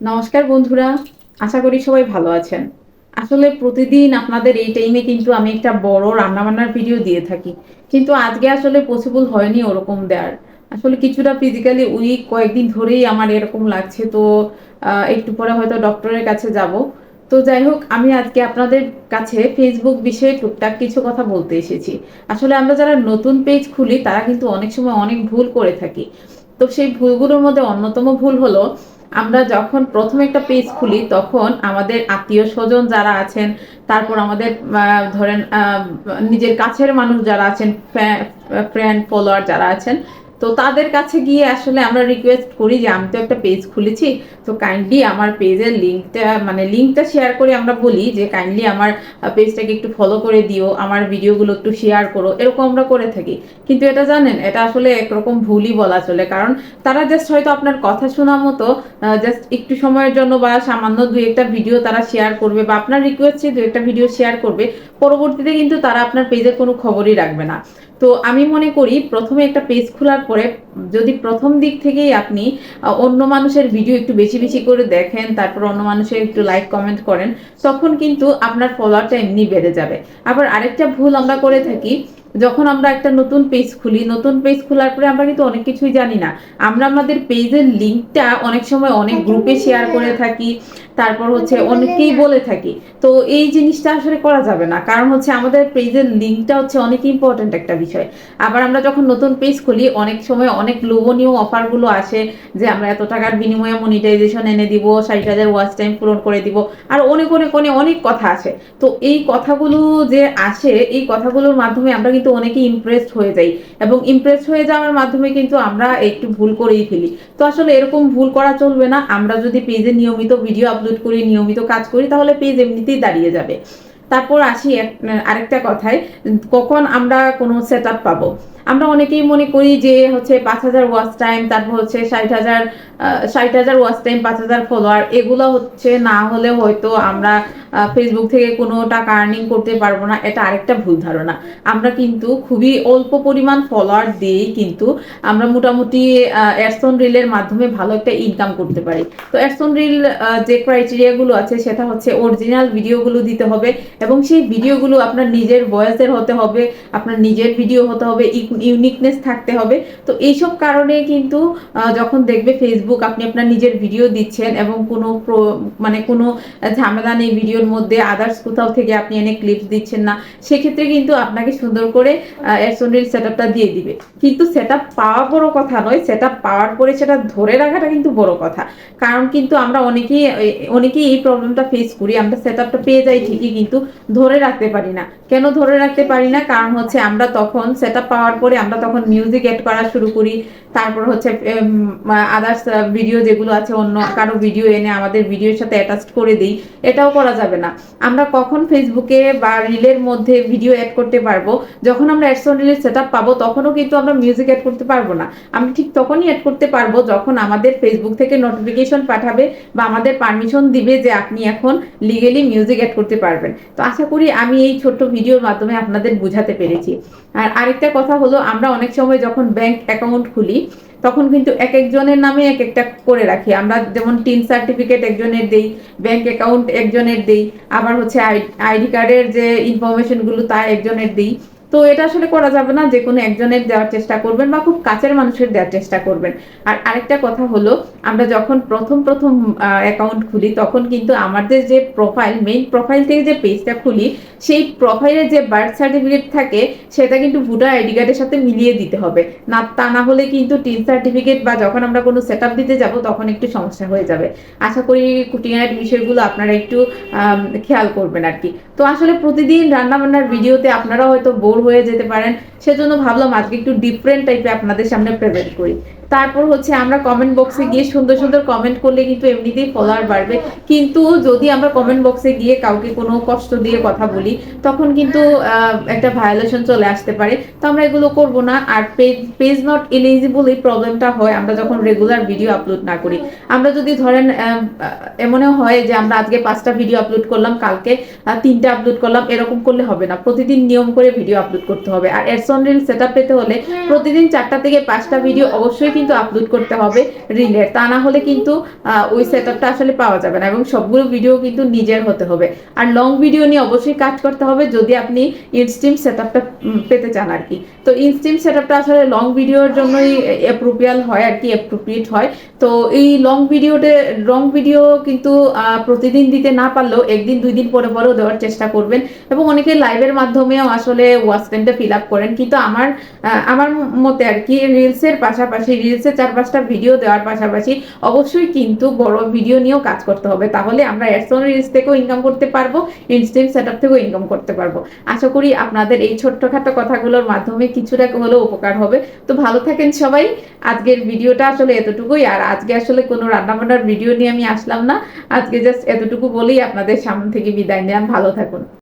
নমস্কার বন্ধুরা, আশা করি সবাই ভালো আছেন। আসলে প্রতিদিন আপনাদের এই টাইমে কিন্তু আমি একটা বড় রান্নাবান্নার ভিডিও দিয়ে থাকি। কিন্তু আজকে আসলে পসিবল হয়নি ওরকম দেওয়ার আসলে কিছুটা ফিজিক্যালি উইক কয়েকদিন ধরেই আমার এরকম লাগছে, তো একটু পরে হয়তো ডক্টরের কাছে যাব। তো যাই হোক, আমি আজকে আপনাদের কাছে ফেসবুক বিষয়ে টুকটাক কিছু কথা বলতে এসেছি। আসলে আমরা যারা নতুন পেজ খুলি, তারা কিন্তু অনেক সময় অনেক ভুল করে থাকি। তো সেই ভুলগুলোর মধ্যে অন্যতম ভুল হলো আমরা যখন প্রথমে একটা পেজ খুলি, তখন আমাদের আত্মীয় স্বজন যারা আছেন, তারপর আমাদের ধরেন নিজের কাছের মানুষ যারা আছেন ফ্রেন্ড ফলোয়ার যারা আছেন তো তাদের কাছে গিয়ে আসলে আমরা রিকোয়েস্ট করি যে, আমি তো একটা পেজ খুলেছি, তো কাইন্ডলি আমার পেজের লিঙ্কটা মানে লিঙ্কটা শেয়ার করে আমরা বলি যে কাইন্ডলি আমার পেজটাকে একটু ফলো করে দিও, আমার ভিডিওগুলো একটু শেয়ার করো, এরকম আমরা করে থাকি। কিন্তু এটা জানেন, এটা আসলে একরকম ভুলই বলা চলে, কারণ তারা জাস্ট হয়তো আপনার কথা শোনা মতো জাস্ট একটু সময়ের জন্য বা সামান্য দুই একটা ভিডিও তারা শেয়ার করবে বা আপনার রিকোয়েস্টে দু একটা ভিডিও শেয়ার করবে, পরবর্তীতে কিন্তু তারা আপনার পেজের কোনো খবরই রাখবে না। তো আমি মনে করি প্রথমে একটা পেজ খোলার পরে যদি প্রথম দিক থেকেই আপনি অন্য মানুষের ভিডিও একটু বেশি বেশি করে দেখেন, তারপর অন্য মানুষের একটু লাইক কমেন্ট করেন, তখন কিন্তু আপনার ফলোয়ারটা এমনি বেড়ে যাবে। আবার আরেকটা ভুল আমরা করে থাকি যখন আমরা একটা নতুন পেজ খুলি নতুন পেজ খোলার পরে আমরা কিন্তু অনেক কিছুই জানি না। আমরা আমাদের পেজের লিঙ্কটা অনেক সময় অনেক গ্রুপে শেয়ার করে থাকি তারপর হচ্ছে অনেকেই বলে থাকি। তো এই জিনিসটা আসলে করা যাবে না। কারণ হচ্ছে আমাদের পেজের লিঙ্কটা হচ্ছে অনেক ইম্পর্ট্যান্ট একটা বিষয়। আবার আমরা যখন নতুন পেজ খুলি অনেক সময় অনেক লোভনীয় অফারগুলো আসে যে আমরা এত টাকার বিনিময়ে মনিটাইজেশন এনে দিব ষাট হাজার ওয়াচ টাইম পূরণ করে দিব আর অনেক অনেক অনেক অনেক কথা আছে তো এই কথাগুলো যে আসে এই কথাগুলোর মাধ্যমে আমরা কিন্তু অনেকেই ইমপ্রেসড হয়ে যাই এবং ইমপ্রেসড হয়ে যাওয়ার মাধ্যমে কিন্তু আমরা একটু ভুল করেই ফেলি। তো আসলে এরকম ভুল করা চলবে না, আমরা যদি পেজে নিয়মিত ভিডিও আপলোড করি, নিয়মিত কাজ করি, তাহলে পেজ এমনিতেই দাঁড়িয়ে যাবে। তারপর আসি আরেকটা কথায়, কখন আমরা কোনো সেট আপ পাবো? আমরা অনেকেই মনে করি যে হচ্ছে পাঁচ হাজার ওয়াচ টাইম তারপর হচ্ছে ষাট হাজার ষাট হাজার ওয়াচ টাইম পাঁচ হাজার ফলোয়ার এগুলো হচ্ছে না হলে হয়তো আমরা ফেসবুক থেকে কোনো টাকা আর্নিং করতে পারব না। এটা আরেকটা ভুল ধারণা। আমরা কিন্তু খুবই অল্প পরিমাণ ফলোয়ার দিয়েই কিন্তু আমরা মোটামুটি অ্যাডসন রিলের মাধ্যমে ভালো একটা ইনকাম করতে পারি। তো অ্যাডসন রিল যে ক্রাইটেরিয়াগুলো আছে, সেটা হচ্ছে অরিজিনাল ভিডিওগুলো দিতে হবে এবং সেই ভিডিওগুলো আপনার নিজের ভয়েসের হতে হবে, আপনার নিজের ভিডিও হতে হবে ইউনিকনেস থাকতে হবে। তো এইসব কারণে কিন্তু যখন দেখবে ফেসবুক আপনি আপনার নিজের ভিডিও দিচ্ছেন এবং কোনো মানে কোনো ঝামেলা নেই ভিডিওর মধ্যে আদার্স কোথাও থেকে আপনি এনে ক্লিপস দিচ্ছেন না, সেক্ষেত্রে কিন্তু আপনাকে সুন্দর করে অ্যাডসন রিল সেট আপটা দিয়ে দিবে। কিন্তু সেট পাওয়া বড় কথা নয় সেট পাওয়ার পরে সেটা ধরে রাখাটা কিন্তু বড় কথা। কারণ কিন্তু আমরা অনেকেই অনেকেই এই প্রবলেমটা ফেস করি, আমরা সেট আপটা পেয়ে যাই ঠিকই, কিন্তু ধরে রাখতে পারি না। কেন ধরে রাখতে পারি না? কারণ হচ্ছে আমরা তখন সেট পাওয়ার পরে আমরা তখন মিউজিক এড করা শুরু করি। তারপর হচ্ছে আদার্স ভিডিও যেগুলো আছে, অন্য কারও ভিডিও এনে আমাদের ভিডিওর সাথে অ্যাটাচ করে দিই। এটাও করা যাবে না। আমরা কখন ফেসবুকে বা রিলের মধ্যে ভিডিও অ্যাড করতে পারব, যখন আমরা অ্যাডসন রিলের সেট পাবো, তখনও কিন্তু আমরা মিউজিক অ্যাড করতে পারব না। আমরা ঠিক তখনই অ্যাড করতে পারব যখন আমাদের ফেসবুক থেকে নোটিফিকেশন পাঠাবে বা আমাদের পারমিশন দিবে যে আপনি এখন লিগেলি মিউজিক অ্যাড করতে পারবেন। তো আশা করি আমি এই ছোট্ট ভিডিওর মাধ্যমে আপনাদের বুঝাতে পেরেছি। আর আরেকটা কথা হলো আমরা অনেক সময় যখন ব্যাংক অ্যাকাউন্ট খুলি, তখন কিন্তু এক একজনের নামে এক একটা করে রাখি। আমরা যেমন টিন সার্টিফিকেট একজনের দেই ব্যাংক অ্যাকাউন্ট একজনের দেই, আবার হচ্ছে আইডি কার্ডের যে ইনফরমেশনগুলো তা একজনের দিই। তো এটা আসলে করা যাবে না, যে কোনো একজনের দেওয়ার চেষ্টা করবেন বা খুব কাছের মানুষের দেওয়ার চেষ্টা করবেন। আর আরেকটা কথা হলো, আমরা যখন প্রথম প্রথম অ্যাকাউন্ট খুলি, তখন কিন্তু আমাদের যে প্রোফাইল মেইন প্রোফাইল থেকে যে পেজটা খুলি, সেই প্রোফাইলে যে বার্থ সার্টিফিকেট থাকে, সেটা কিন্তু ভোটার আইডি কার্ডের সাথে মিলিয়ে দিতে হবে। না, তা না হলে কিন্তু টিন সার্টিফিকেট বা যখন আমরা কোনো সেট দিতে যাব, তখন একটু সমস্যা হয়ে যাবে। আশা করি কুটিনার বিষয়গুলো আপনারা একটু খেয়াল করবেন আর কি। তো আসলে প্রতিদিন রান্নাবান্নার ভিডিওতে আপনারা হয়তো বোর হয়ে যেতে পারেন। সেজন্য ভাবলাম আজকে একটু ডিফারেন্ট টাইপে আপনাদের সামনে প্রেজেন্ট করি। তারপর হচ্ছে আমরা কমেন্ট বক্সে গিয়ে সুন্দর সুন্দর কমেন্ট করলে কিন্তু এমনিতেই ফলোয়ার বাড়বে। কিন্তু যদি আমরা কমেন্ট বক্সে গিয়ে কাউকে কোনো কষ্ট দিয়ে কথা বলি তখন কিন্তু একটা ভায়োলেশন চলে আসতে পারে। তো আমরা এগুলো করব না। আর পেজ পেজ নট এলিজিবল এই প্রবলেমটা হয় আমরা যখন রেগুলার ভিডিও আপলোড না করি। আমরা যদি ধরেন এমনও হয় যে আমরা আজকে পাঁচটা ভিডিও আপলোড করলাম কালকে তিনটা আপলোড করলাম এরকম করলে হবে না। প্রতিদিন নিয়ম করে ভিডিও আপলোড করতে হবে। আর এডসন রিল সেট পেতে হলে প্রতিদিন চারটা থেকে পাঁচটা ভিডিও অবশ্যই কিন্তু আপলোড করতে হবে রিলের তা না হলে কিন্তু ওই সেটআপটা আসলে পাওয়া যাবে না এবং সবগুলো ভিডিও কিন্তু নিজের হতে হবে। আর লং ভিডিও নিয়ে অবশ্যই কাজ করতে হবে যদি আপনি ইনস্টিম সেটআপটা পেতে চান আর কি। তো ইনস্টিম সেটআপটা আসলে লং ভিডিওর জন্যই অ্যাপ্রোপ্রিয়াল হয় আর কি অ্যাপ্রোপ্রিয়েট হয়। তো এই লং ভিডিওতে লং ভিডিও কিন্তু প্রতিদিন দিতে না পারলেও একদিন, দুই দিন পরে পরেও দেওয়ার চেষ্টা করবেন। এবং অনেকে লাইভের মাধ্যমেও আসলে ওয়াচ টাইমটা ফিল আপ করেন। কিন্তু আমার আমার মতে আর কি রিলসের পাশাপাশি রিলসের চার পাঁচটা ভিডিও দেওয়ার পাশাপাশি অবশ্যই কিন্তু বড় ভিডিও নিয়েও কাজ করতে হবে। তাহলে আমরা অ্যাডসন রিলস থেকেও ইনকাম করতে পারব ইনস্টেন্ট সেট আপ থেকেও ইনকাম করতে পারব। আশা করি আপনাদের এই ছোট্টখাটো কথাগুলোর মাধ্যমে কিছুটা হলেও উপকার হবে। তো ভালো থাকেন সবাই। আজকের ভিডিওটা আসলে এতটুকুই। আর আজকে আসলে কোনো রান্নাবান্নার ভিডিও নিয়ে আমি আসলাম না। আজকে জাস্ট এতটুকু বলেই আপনাদের সামনে থেকে বিদায় নিলাম। ভালো থাকুন।